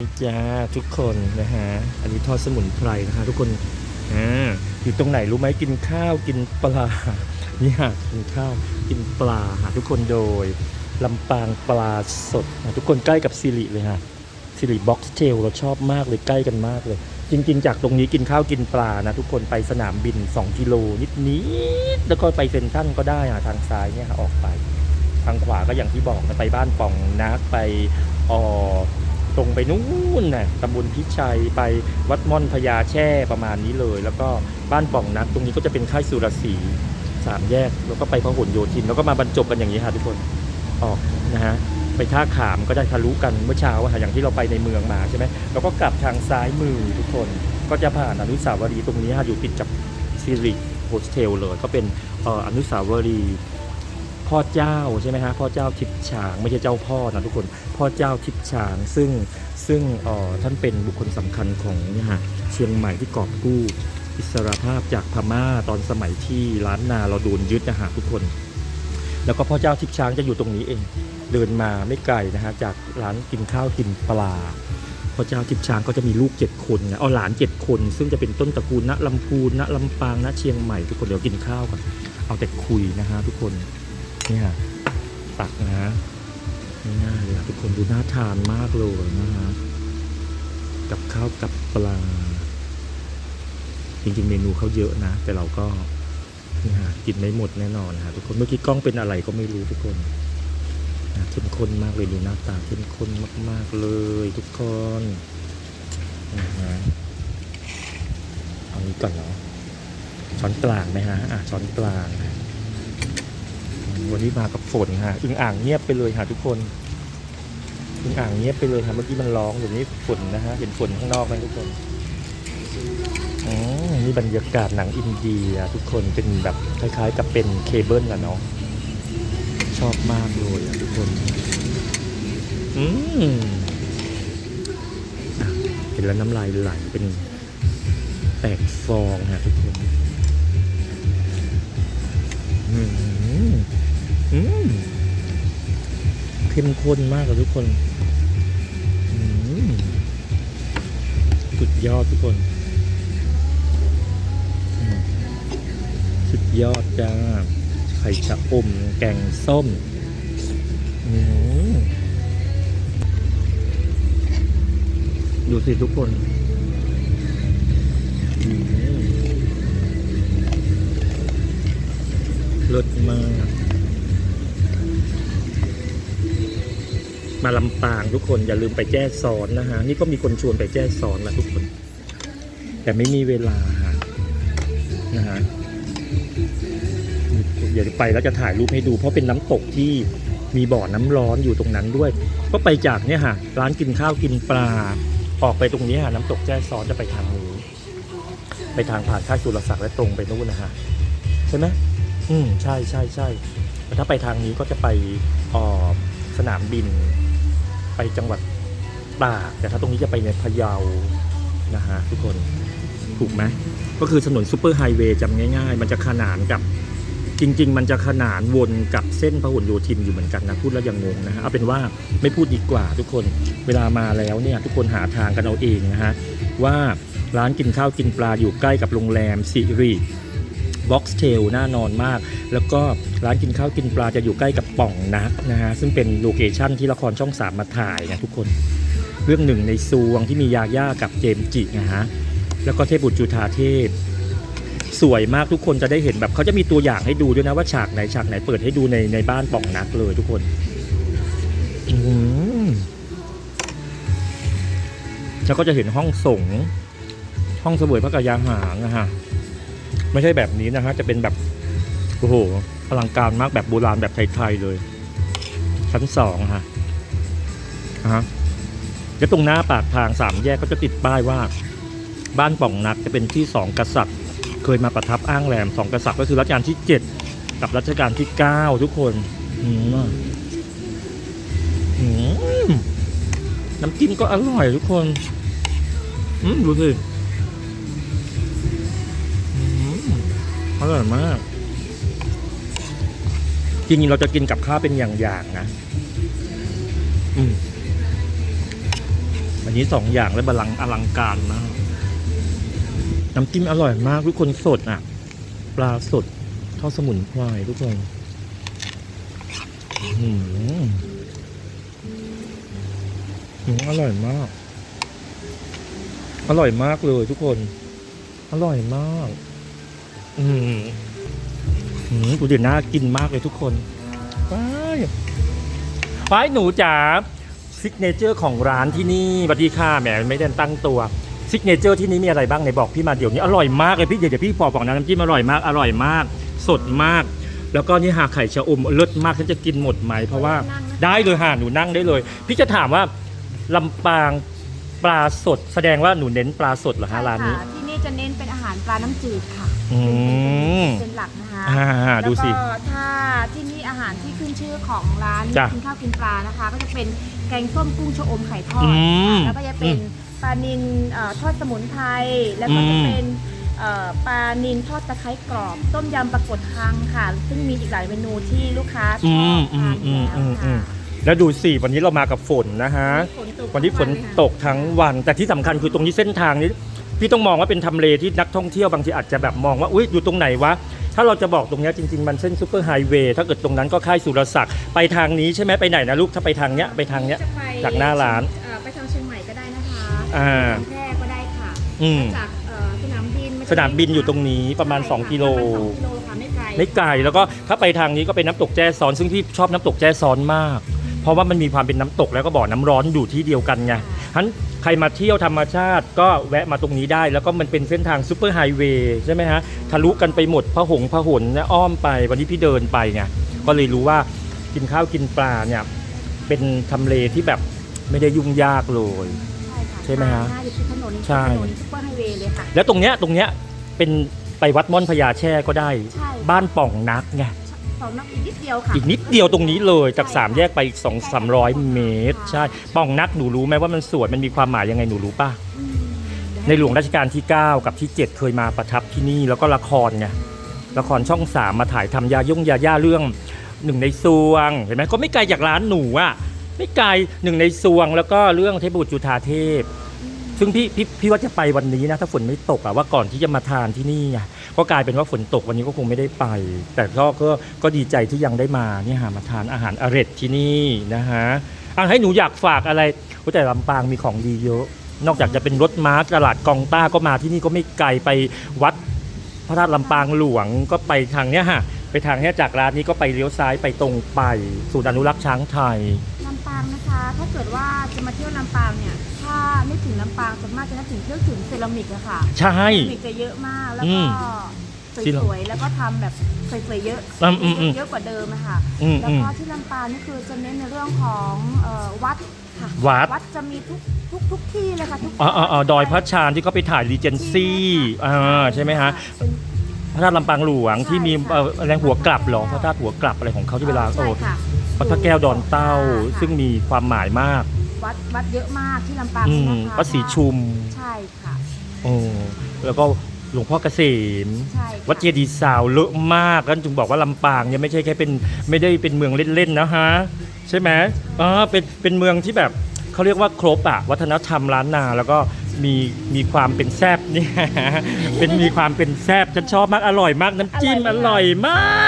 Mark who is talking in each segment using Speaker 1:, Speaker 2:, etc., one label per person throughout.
Speaker 1: นี่จ้าทุกคนนะฮะ อันนี้ทอดสมุนไพรนะฮะทุกคนอ่าอยู่ตรงไหนรู้ไหมกินข้าวกินปลา นี่ฮะกินข้าวกินปลาฮะทุกคนโดยลำปางปลาสดนะทุกคนใกล้กับซิริเลยฮะซิริบ็อกซ์เทลเราชอบมากเลยใกล้กันมากเลย จริง ๆ จากตรงนี้กินข้าวกินปลานะทุกคนไปสนามบิน 2 กิโลนิดๆแล้วก็ไปเซ็นทรัลก็ได้ฮะทางซ้ายเนี่ยออกไป ทางขวาก็อย่างที่บอกนะไปบ้านป่องนักไปออ ตรงไปนู่นน่ะตำบลพิชัยไปวัดม่อนพญาแช่ประมาณนี้เลย แล้วก็บ้านป่องนัก ตรงนี้ก็จะเป็นค่ายสุรศรีสามแยก แล้วก็ไปพหลโยธิน แล้วก็มาบรรจบกันอย่างนี้ค่ะทุกคนออกนะฮะไปท่าขามก็ได้ทะลุกันเมื่อเช้าค่ะอย่างที่เราไปในเมืองมาใช่ไหมแล้วก็กลับทางซ้ายมือทุกคนก็จะผ่านอนุสาวรีย์ตรงนี้ค่ะอยู่ติดกับซิริโฮสเทลเลย ก็เป็นอออนุสาวรีย์ พ่อเจ้าใช่ไหมฮะพ่อเจ้าทิพช้างไม่ใช่เจ้าพ่อนะทุกคนพ่อเจ้าทิพช้างซึ่งซึ่งออท่านเป็นบุคคลสำคัญของเนี่ยฮะเชียงใหม่ที่กอบกู้อิสรภาพจากพม่าตอนสมัยที่ล้านนาเราโดนยึดนะฮะทุกคน แล้วก็พ่อเจ้าทิพช้างจะอยู่ตรงนี้เอง เดินมาไม่ไกลนะฮะจากร้านกินข้าวกินปลาพ่อเจ้าทิพช้างก็จะมีลูกเจ็ดคนนะเอาหลานเจ็ดคน ซึ่งจะเป็นต้นตระกูลณลำพูนณลำปางณเชียงใหม่ทุกคนเดี๋ยวกินข้าวกันเอาแต่คุยนะฮะทุกคน เนี่ยตักนะง่ายๆเลยทุกคนดูน่าทานมากเลยนะฮะกับข้าวกับปลาจริงๆเมนูเขาเยอะนะ แต่เราก็นี่ฮะกินไม่หมดแน่นอนฮะทุกคนเมื่อกี้กล้องเป็นอะไรก็ไม่รู้ทุกคนนะเข้มข้นมากเลยดูหน้าตาเข้มข้นมากๆเลย ทุกคนนะฮะเอานี้ก่อนเนาะช้อนกลางไหมฮะอะช้อนกลางนะ วันนี้มากับฝนฮะอึงอ่างเงียบไปเลยค่ะทุกคนอึงอ่างเงียบไปเลยค่ะเมื่อกี้มันร้องเดี๋ยวนี้ฝนนะฮะเห็นฝนข้างนอกไหมทุกคนอ๋อนี่บรรยากาศหนังอินเดียทุกคนเป็นแบบคล้ายๆ กับเป็นเคเบิลอะเนาะชอบมากเลยอะทุกคนอืมเห็นแล้วน้ำลายไหลเป็นแตกฟองฮะทุกคนอืมอืม เข้มข้นมากเลยทุกคนสุดยอดทุกคน สุดยอดจ้า ไข่ชะอม แกงส้มดูสิทุกคนอืมเลิศมาก มาลำปางทุกคนอย่าลืมไปแจ้ซ้อนนะฮะ นี่ก็มีคนชวนไปแจ้ซ้อนนะทุกคน แต่ไม่มีเวลาฮะนะฮะเดี๋ยวไปแล้วจะถ่ายรูปให้ดู เพราะเป็นน้ำตกที่มีบ่อน้ำร้อนอยู่ตรงนั้นด้วย ก็ไปจากเนี่ยฮะร้านกินข้าวกินปลาออกไปตรงนี้ฮะน้ำตกแจ้ซ้อนจะไปทางนี้ไปทางผ่านค่ายสุรศักดิ์และตรงไปนู่นนะฮะใช่ไหมอืมใช่ใช่ใช่แต่ถ้าไปทางนี้ก็จะไปอ่อสนามบิน ไปจังหวัดตากแต่ถ้าตรงนี้จะไปในพะเยานะฮะทุกคนถูกไหมก็คือถนนซูเปอร์ไฮเวย์จำง่าย ๆ มันจะขนานกับจริง ๆ มันจะขนานวนกับเส้นพหลโยธินอยู่เหมือนกันนะ พูดแล้วยังงงนะฮะเอาเป็นว่าไม่พูดดีกว่าทุกคนเวลามาแล้วเนี่ยทุกคนหาทางกันเอาเองนะฮะว่าร้านกินข้าวกินปลาอยู่ใกล้กับโรงแรมสิริ บ็อกซ์เทลน่านอนมาก แล้วก็ร้านกินข้าวกินปลาจะอยู่ใกล้กับป่องนักนะฮะ ซึ่งเป็นโลเคชั่นที่ละครช่องสามมาถ่ายนะทุกคน เรื่องหนึ่งในซวงที่มียาย่ากับเจมจินะฮะ แล้วก็เทพบุตรจุธาเทพ สวยมากทุกคนจะได้เห็นแบบเขาจะมีตัวอย่างให้ดูด้วยนะว่าฉากไหนฉากไหนเปิดให้ดูในในบ้านป่องนักเลยทุกคนแล้วก็จะเห็นห้องสงห้องเสวยพระกายาหารนะฮะ ไม่ใช่แบบนี้นะฮะจะเป็นแบบโอ้โหอลังการมากแบบโบราณแบบไทยๆเลย ชั้นสองฮะฮะแล้วตรงหน้าปากทางสามแยกก็จะติดป้ายว่า บ้านป่องนักจะเป็นที่สองกษัตริย์ เคยมาประทับอ้างแรมสองกษัตริย์ก็คือรัชกาลที่เจ็ดกับรัชกาลที่เก้าทุกคนอืมน้ำจิ้มก็อร่อยทุกคน อืมดูสิ อร่อยมาก จริงๆเราจะกินกับข้าวเป็นอย่างๆนะ อืมอันนี้สองอย่างและบลังอลังการมากน้ำจิ้มอร่อยมากทุกคนสดอะ ปลาสดทอดสมุนไพรทุกคนอื้อหืออื้ออร่อยมาก อร่อยมากเลยทุกคน อร่อยมาก อืมอืมกูเดี๋ยวน่ากินมากเลยทุกคนไปไปหนูจ๋าซิกเนเจอร์ของร้านที่นี่สวัสดีค่ะแหมไม่ได้ตั้งตัวซิกเนเจอร์ที่นี่มีอะไรบ้างไหนบอกพี่มาเดี๋ยวนี้อร่อยมากเลยพี่เดี๋ยวเดี๋ยวพี่บอบอกนะน้ำจิ้มอร่อยมากอร่อยมาก สดมาก แล้วก็นี่หาไข่ชะอมเลิศมากฉันจะกินหมดไหมเพราะว่าได้เลยค่ะหนูนั่งได้เลย พี่จะถามว่าลำปางปลาสด แสดงว่าหนูเน้นปลาสดเหรอฮะร้านนี้
Speaker 2: ที่นี่จะเน้นเป็นอาหารปลาน้ำจืดค่ะ
Speaker 1: อืม
Speaker 2: เป็นหลักนะคะ
Speaker 1: อ่าดูสิ
Speaker 2: แล้วก็ถ้าที่นี่อาหารที่ขึ้นชื่อของร้าน
Speaker 1: จ้ะ
Speaker 2: กินข้าวกินปลานะคะ ก็จะเป็นแกงส้มกุ้งชะอมไข่ทอด
Speaker 1: อืม
Speaker 2: ค่ะแล้วก็จะเป็นปลานิลเอ่อทอดสมุนไพรแล้วก็
Speaker 1: อื
Speaker 2: จะ
Speaker 1: ม
Speaker 2: เป็นเอ่อปลานิลทอดตะไคร้กรอบ ต้มยำปลากดคังค่ะ ซึ่งมีอีกหลายเมนูที่ลูกค้าช
Speaker 1: อื
Speaker 2: อ
Speaker 1: ม
Speaker 2: บ
Speaker 1: อื
Speaker 2: ทามนอยู่
Speaker 1: อืม
Speaker 2: แล้ว
Speaker 1: อืมอื
Speaker 2: ค่ะ
Speaker 1: มแล้วดูสิวันนี้เรามากับฝนนะฮะ วันที่ฝนตกทั้งวัน แต่ที่สำคัญคือตรงนี้เส้นทางนี้ พี่ต้องมองว่าเป็นทำเลที่นักท่องเที่ยวบางทีอาจจะแบบมองว่าอุ้ยอยู่ตรงไหนวะถ้าเราจะบอกตรงเนี้ยจริง ๆ มันเส้นซูเปอร์ไฮเวย์ถ้าเกิดตรงนั้นก็ค่ายสุรศักดิ์ไปทางนี้ใช่ไหมไปไหนนะลูกถ้าไปทางเนี้ยไปทางเนี้ย
Speaker 2: จะไป
Speaker 1: จากหน้าร้าน
Speaker 2: เอ่อไปทางเชียงใหม่ก็ได้นะคะ
Speaker 1: อ่า
Speaker 2: ทางแพร่ก็ได้ค่ะ
Speaker 1: อืม
Speaker 2: จากเอ่อสนามบินจะ
Speaker 1: สนามบินอยู่ตรงนี้ประมาณ
Speaker 2: ใช่ค่
Speaker 1: 2 กิโล
Speaker 2: ประมาณสองกิโลค่ะไม่ไกล
Speaker 1: ไม่ไกลแล้วก็ถ้าไปทางนี้ก็เป็นน้ำตกแจ้ซ้อนซึ่งพี่ชอบน้ำตกแจ้ซ้อนมาก เพราะว่ามันมีความเป็นน้ำตกแล้วก็บ่อน้ำร้อนอยู่ที่เดียวกันไง
Speaker 2: ค่ะ
Speaker 1: ฉะนั้นใครมาเที่ยวธรรมชาติก็แวะมาตรงนี้ได้ แล้วก็มันเป็นเส้นทางซูเปอร์ไฮเวย์ใช่ไหมฮะทะลุกันไปหมดพะหงพะหนเนี่ยอ้อมไปวันนี้พี่เดินไปไงก็เลยรู้ว่ากินข้าวกินปลาเนี่ยเป็นทำเลที่แบบไม่ได้ยุ่งยากเลย
Speaker 2: ใช่ค่ะ
Speaker 1: ใช่ไหมฮะ
Speaker 2: หน้าอยู่ที่ถนน
Speaker 1: ใช่
Speaker 2: ถนนซุปเปอร์ไฮเวย์เลยค่ะ
Speaker 1: แล้วตรงเนี้ยตรงเนี้ยเป็นไปวัดม่อนพญาแช่ก็ได้
Speaker 2: ใช่
Speaker 1: บ้านป่องนักไง
Speaker 2: สองนักอีกนิดเดียวค่ะ
Speaker 1: อีกนิดเดียวตรงนี้เลยจากสามแยกไปอีกสองสามร้อยเมตร ใช่ป่องนักหนูรู้ไหมว่ามันสวยมันมีความหมายยังไงหนูรู้ป่ะ
Speaker 2: อืม
Speaker 1: ในหลวงรัชกาลที่ 9 กับที่ 7 เคยมาประทับที่นี่แล้วก็ละครไงละครช่อง3มาถ่ายทำยาย่งยาย่าเรื่องหนึ่งในซวงเห็นไหมก็ไม่ไกลจากร้านหนูอะไม่ไกลหนึ่งในซวงแล้วก็เรื่องเทพบุตรจุฑาเทพ ซึ่งพี่พี่พี่ว่าจะไปวันนี้นะ ถ้าฝนไม่ตกอะว่าก่อนที่จะมาทานที่นี่ก็กลายเป็นว่าฝนตกวันนี้ก็คงไม่ได้ไป แต่ก็ก็ก็ดีใจที่ยังได้มาเนี่ยหามาทานอาหารอร่อยที่นี่นะฮะอะให้หนูอยากฝากอะไรโอ้แต่ลำปางมีของดีเยอะ นอกจากจะเป็นรถม้าตลาดกองต้าก็มาที่นี่ก็ไม่ไกลไปวัดพระธาตุลำปางหลวงก็ไปทางเนี้ยฮะไปทางเนี้ยจากร้านนี้ก็ไปเลี้ยวซ้ายไปตรงไปศูนย์อนุรักษ์ช้างไทย
Speaker 2: ลำปางนะคะ ถ้าเกิดว่าจะมาเที่ยวลำปางเนี่ย ถ้านึกถึงลำปางส่วนมากจะนึกถึงเครื่องถึงเซรามิกอะค่ะ
Speaker 1: ใช่
Speaker 2: เซรามิกจะเยอะมากแล้ว
Speaker 1: อื
Speaker 2: ก็
Speaker 1: มที่เรา
Speaker 2: สวยๆแล้วก็ทำแบบสวยๆเยอะ
Speaker 1: อืมอืมอืม
Speaker 2: เยอะกว่าเดิมอะค่ะ
Speaker 1: อืม
Speaker 2: แล้ว
Speaker 1: อืม
Speaker 2: ก็ที่ลำปางนี่คือจะเน้นในเรื่องของเอ่อวัดค่ะ
Speaker 1: วัด
Speaker 2: วัดจะมีทุกทุกทุกที่เลยค่ะทุก
Speaker 1: อ๋ออ๋ออ๋อดอยพระชานที่เขาไปถ่ายรีเจนซี่อ่าใช่ไหมฮะ
Speaker 2: เป็น
Speaker 1: พระธาตุลำปางหลวง
Speaker 2: ใช่
Speaker 1: ที่มี
Speaker 2: ค่ะ
Speaker 1: เอ่ออะไรหัวกลับเหรอพระธาตุหัวกลับอะไรของเขาที่เวลา
Speaker 2: ใช่
Speaker 1: โอ้
Speaker 2: ค่ะ
Speaker 1: วัดพระแก้วดอนเต้า
Speaker 2: ค่ะ
Speaker 1: ซึ่งมีความหมายมาก
Speaker 2: วัดวัดเยอะมากที่ลำปาง
Speaker 1: อืม
Speaker 2: นะคะ
Speaker 1: วัดศรีชุม
Speaker 2: ใช่ค่ะ
Speaker 1: โอ้แล้วก็หลวงพ่อเกษม
Speaker 2: ใช่ค่ะ
Speaker 1: วัดเจดีย์ซาวเลอะมากกันจึงบอกว่าลำปางเนี่ยไม่ใช่แค่เป็นไม่ได้เป็นเมืองเล่นๆนะฮะใช่ไหมอ๋อเป็นเป็นเมืองที่แบบเขาเรียกว่าครบอะวัฒนธรรมล้านนาแล้วก็มีมีความเป็นแซบเนี่ย เป็นมีความเป็นแซบฉันชอบมากอร่อยมากน้ำจิ้มอร่อยมาก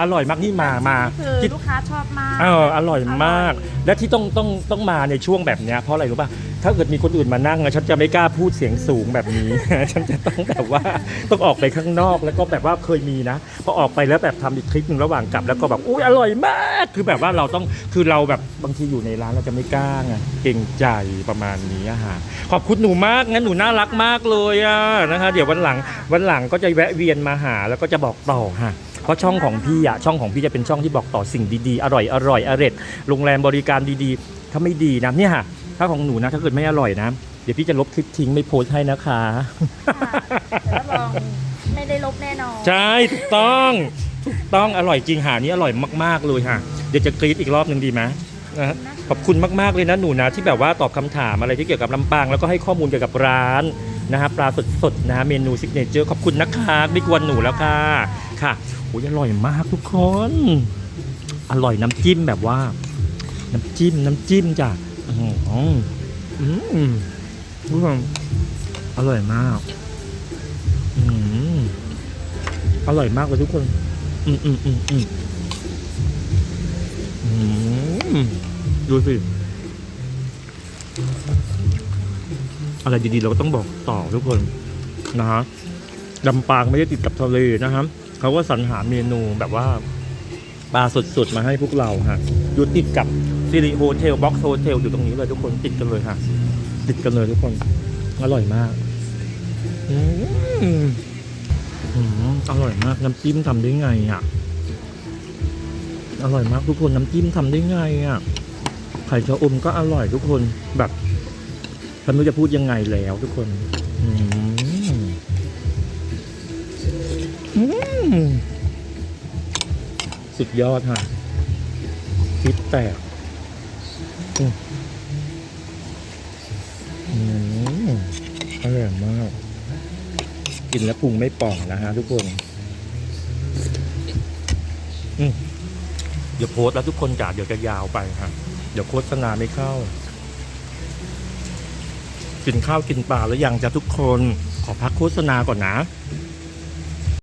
Speaker 1: อร่อยมากนี่มามา
Speaker 2: คือ
Speaker 1: ที่
Speaker 2: ลูกค้าชอบมาก
Speaker 1: เอออร่อยมาก และที่ต้องต้องต้องมาในช่วงแบบเนี้ยเพราะอะไรรู้ป่ะถ้าเกิดมีคนอื่นมานั่งอะฉันจะไม่กล้าพูดเสียงสูงแบบนี้ ฉันจะต้องแบบว่าต้องออกไปข้างนอกแล้วก็แบบว่าเคยมีนะพอออกไปแล้วแบบทำอีกคลิปหนึ่งระหว่างกลับแล้วก็แบบอุ้ยอร่อยมาก คือแบบว่าเราต้องคือเราแบบบางทีอยู่ในร้านเราจะไม่กล้าไงเกรงใจประมาณนี้อะฮะขอบคุณหนูมากงั้นหนูน่ารักมากเลยอะนะคะ เดี๋ยววันหลังวันหลังก็จะแวะเวียนมาหาแล้วก็จะบอกต่อฮะ เพราะช่องของพี่อะช่องของพี่จะเป็นช่องที่บอกต่อสิ่งดีๆ อร่อยอร่อยอร่อยโรงแรมบริการดีๆ ถ้าไม่ดีนะเนี่ยฮะถ้าของหนูนะถ้าเกิดไม่อร่อยนะ เดี๋ยวพี่จะลบคลิปทิ้งไม่โพสต์ให้นะคะ
Speaker 2: แต่รับรองไม่ได้ลบแน่นอน
Speaker 1: ใช่ถูกต้องถูกต้องอร่อยจริงหานี้อร่อยมากๆเลยค่ะ เดี๋ยวจะกรีดอีกรอบหนึ่งดีไหมนะฮะขอบคุณมากๆเลยนะหนูนะที่แบบว่าตอบคำถามอะไรที่เกี่ยวกับลำปางแล้วก็ให้ข้อมูลเกี่ยวกับร้านนะฮะปลาสดๆนะฮะเมนูซิกเนเจอร์ขอบคุณนะคะไม่กวนหนูแล้วค่ะ ค่ะโอ้ยอร่อยมากทุกคน อร่อยน้ำจิ้มแบบว่า น้ำจิ้มน้ำจิ้มจ้ะอื้อหืออืมผู้ชมอร่อยมาก อืมอร่อยมากเลยทุกคนอืมอืมอืมอืมอืมดูสิ อะไรดีๆ เราก็ต้องบอกต่อทุกคนนะฮะลำปางไม่ได้ติดกับทะเลนะครับ เขาก็สรรหาเมนูแบบว่าปลาสดๆ มาให้พวกเราฮะอยู่ติดกับซิริโฮเทลบ็อกโฮเทลอยู่ตรงนี้เลยทุกคนติดกันเลยฮะติดกันเลยทุกคน อร่อยมากอืมอืมอร่อยมากน้ำจิ้มทำได้ไงอะอร่อยมากทุกคนน้ำจิ้มทำได้ไงอะไข่ชะอมก็อร่อยทุกคนแบบฉันไม่รู้จะพูดยังไงแล้วทุกคน อืม สุดยอดฮะคิดแตกอืมอร่อยมาก กินแล้วพุงไม่ป่องนะฮะทุกคนอืมเดี๋ยวโพสแล้วทุกคนจ๋าเดี๋ยวจะยาวไปฮะเดี๋ยวโฆษณาไม่เข้า กินข้าวกินปลาแล้วยังจะทุกคนขอพักโฆษณาก่อนนะ